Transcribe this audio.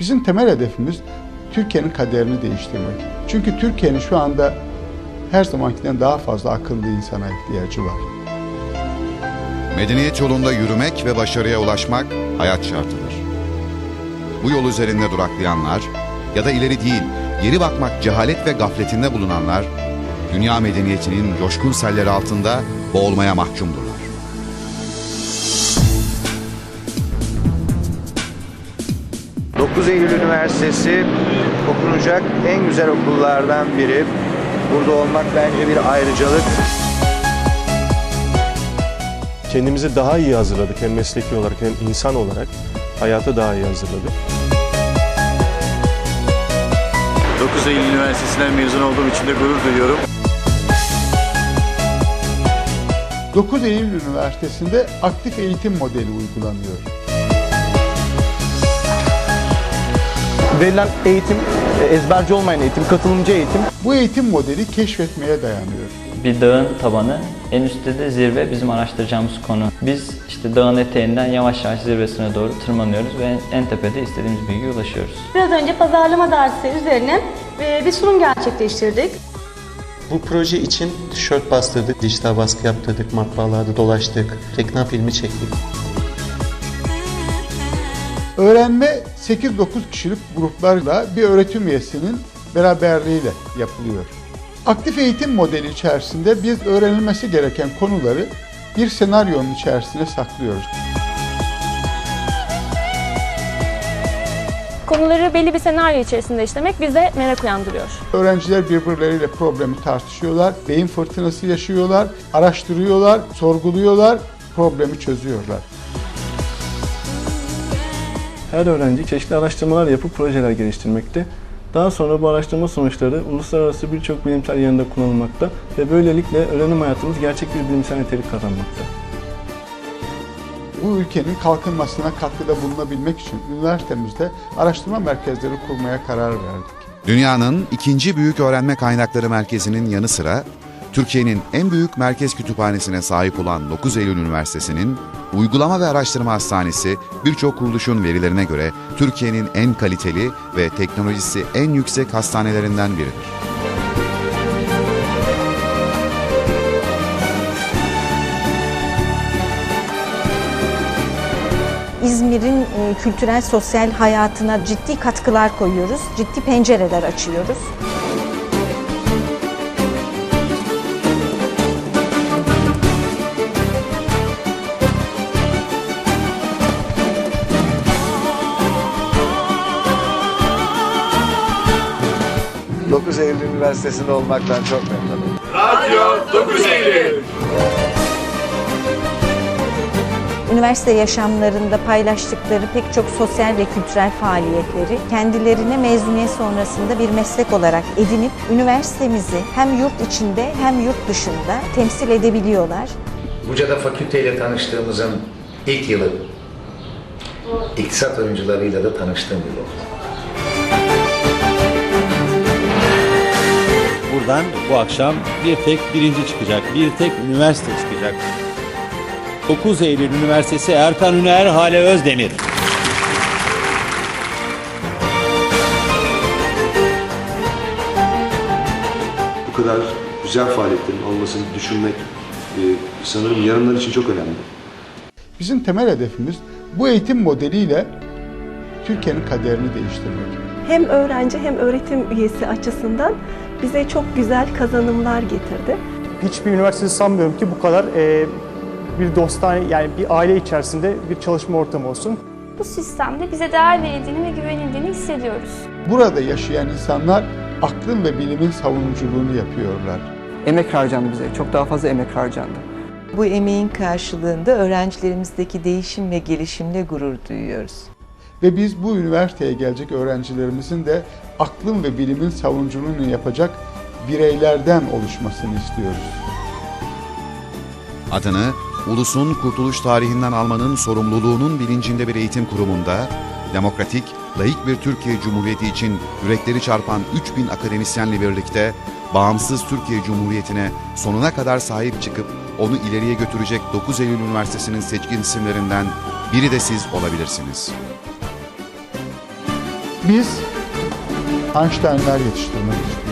Bizim temel hedefimiz Türkiye'nin kaderini değiştirmek. Çünkü Türkiye'nin şu anda her zamankinden daha fazla akıllı insana ihtiyacı var. Medeniyet yolunda yürümek ve başarıya ulaşmak hayat şartıdır. Bu yol üzerinde duraklayanlar ya da ileri değil, geri bakmak cehalet ve gafletinde bulunanlar, dünya medeniyetinin coşkun selleri altında boğulmaya mahkumdurlar. ...9 Eylül Üniversitesi okunacak en güzel okullardan biri. Burada olmak bence bir ayrıcalık. Kendimizi daha iyi hazırladık hem mesleki olarak hem insan olarak hayata daha iyi hazırladık. 9 Eylül Üniversitesi'nden mezun olduğum için de gurur duyuyorum. 9 Eylül Üniversitesi'nde aktif eğitim modeli uygulanıyor. Verilen eğitim, e, ezberci olmayan eğitim, katılımcı eğitim. Bu eğitim modeli keşfetmeye dayanıyor. Bir dağın tabanı, en üstte de zirve bizim araştıracağımız konu. Biz işte dağın eteğinden yavaş yavaş zirvesine doğru tırmanıyoruz ve en tepede istediğimiz bilgiye ulaşıyoruz. Biraz önce pazarlama dersi üzerine e, bir sunum gerçekleştirdik. Bu proje için tişört bastırdık, dijital baskı yaptırdık, matbaalarda dolaştık, reklam filmi çektik. Öğrenme 8-9 kişilik gruplarla bir öğretim üyesinin beraberliğiyle yapılıyor. Aktif eğitim modeli içerisinde biz öğrenilmesi gereken konuları bir senaryonun içerisine saklıyoruz. Konuları belli bir senaryo içerisinde işlemek bize merak uyandırıyor. Öğrenciler birbirleriyle problemi tartışıyorlar, beyin fırtınası yaşıyorlar, araştırıyorlar, sorguluyorlar, problemi çözüyorlar. Her öğrenci çeşitli araştırmalar yapıp projeler geliştirmekte. Daha sonra bu araştırma sonuçları uluslararası birçok bilimsel yayında kullanılmakta ve böylelikle öğrenim hayatımız gerçek bir bilimsel nitelik kazanmakta. Bu ülkenin kalkınmasına katkıda bulunabilmek için üniversitemizde araştırma merkezleri kurmaya karar verdik. Dünyanın ikinci büyük öğrenme kaynakları merkezinin yanı sıra Türkiye'nin en büyük merkez kütüphanesine sahip olan 9 Eylül Üniversitesi'nin Uygulama ve Araştırma Hastanesi birçok kuruluşun verilerine göre Türkiye'nin en kaliteli ve teknolojisi en yüksek hastanelerinden biridir. İzmir'in e, kültürel sosyal hayatına ciddi katkılar koyuyoruz. Ciddi pencereler açıyoruz. 9 Eylül Üniversitesi'nde olmaktan çok memnunum. Üniversite yaşamlarında paylaştıkları pek çok sosyal ve kültürel faaliyetleri kendilerine mezuniyet sonrasında bir meslek olarak edinip üniversitemizi hem yurt içinde hem yurt dışında temsil edebiliyorlar. Buca'da fakülteyle tanıştığımızın ilk yılı iktisat oyuncularıyla da tanıştığım yıl oldu. Buradan bu akşam bir tek birinci çıkacak, bir tek üniversite çıkacak. 9 Eylül Üniversitesi Erkan Üner Hale Özdemir. Bu kadar güzel faaliyetlerin olmasını düşünmek e, sanırım yarınlar için çok önemli. Bizim temel hedefimiz bu eğitim modeliyle Türkiye'nin kaderini değiştirmek. Hem öğrenci hem öğretim üyesi açısından bize çok güzel kazanımlar getirdi. Hiçbir üniversite sanmıyorum ki bu kadar e, bir dostane yani bir aile içerisinde bir çalışma ortamı olsun. Bu sistemde bize değer verildiğini ve güvenildiğini hissediyoruz. Burada yaşayan insanlar aklın ve bilimin savunuculuğunu yapıyorlar. Emek harcandı bize, çok daha fazla emek harcandı. Bu emeğin karşılığında öğrencilerimizdeki değişim ve gelişimle gurur duyuyoruz. Ve biz bu üniversiteye gelecek öğrencilerimizin de aklın ve bilimin savunuculuğunu yapacak bireylerden oluşmasını istiyoruz. Adını ulusun kurtuluş tarihinden almanın sorumluluğunun bilincinde bir eğitim kurumunda demokratik, laik bir Türkiye Cumhuriyeti için yürekleri çarpan 3000 akademisyenle birlikte bağımsız Türkiye Cumhuriyeti'ne sonuna kadar sahip çıkıp onu ileriye götürecek 9 Eylül Üniversitesi'nin seçkin isimlerinden biri de siz olabilirsiniz. Biz Einstein'lar yetiştirmek istiyoruz.